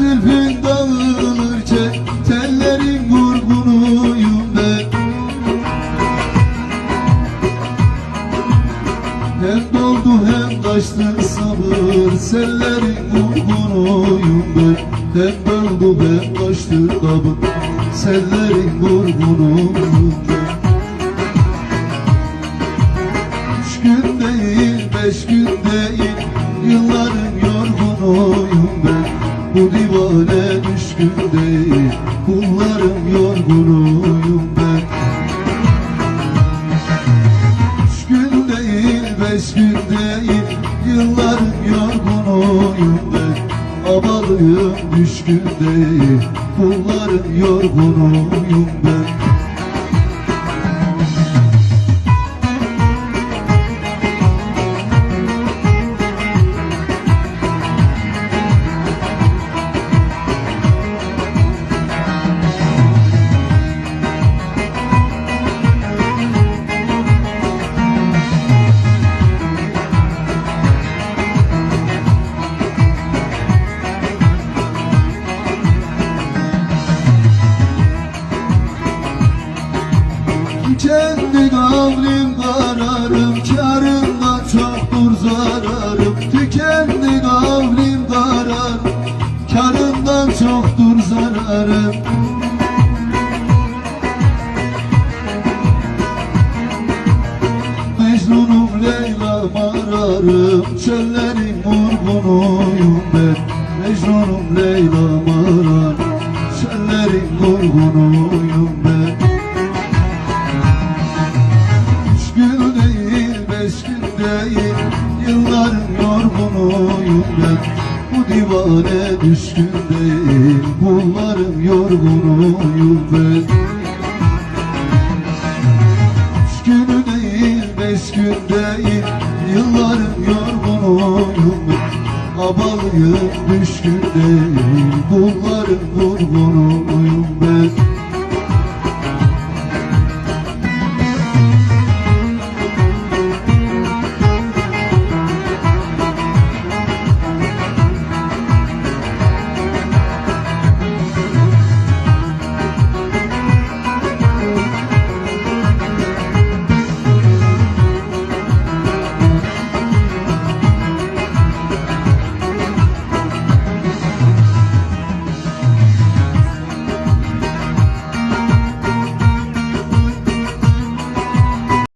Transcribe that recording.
zülfün dağılırken Tellerin vurgunuyum ben. Hem doldu hem taştı sabır Sellerin vurgunuyum ben. Hem doldu hem taştı kabır Sellerin vurgunuyum ben. Üç gün değil beş gün değil Yıllar bu divane düşkün değil. Kulların yorgunuyum ben. Üç gün değil, beş gün değil. Yılların yorgunuyum ben. Abalıyım, düşkün değil. Kulların yorgunuyum ben Kendi kavlim kararım Karımda çoktur zararım. Tükendi kavlim kararım Karımdan çoktur zararım. Mecnunum Leyla'm ararım Çöllerin vurgunuyum ben. Mecnunum Leyla'm ararım Çöllerin vurgunuyum değil Yılların yorgunuyum ben Bu divane düşkün değil Kulların yorgunuyum ben Üç gün değil, beş gün değil Yılların yorgunuyum ben Abalıyım, düşkün değil Kulların vurgunuyum ben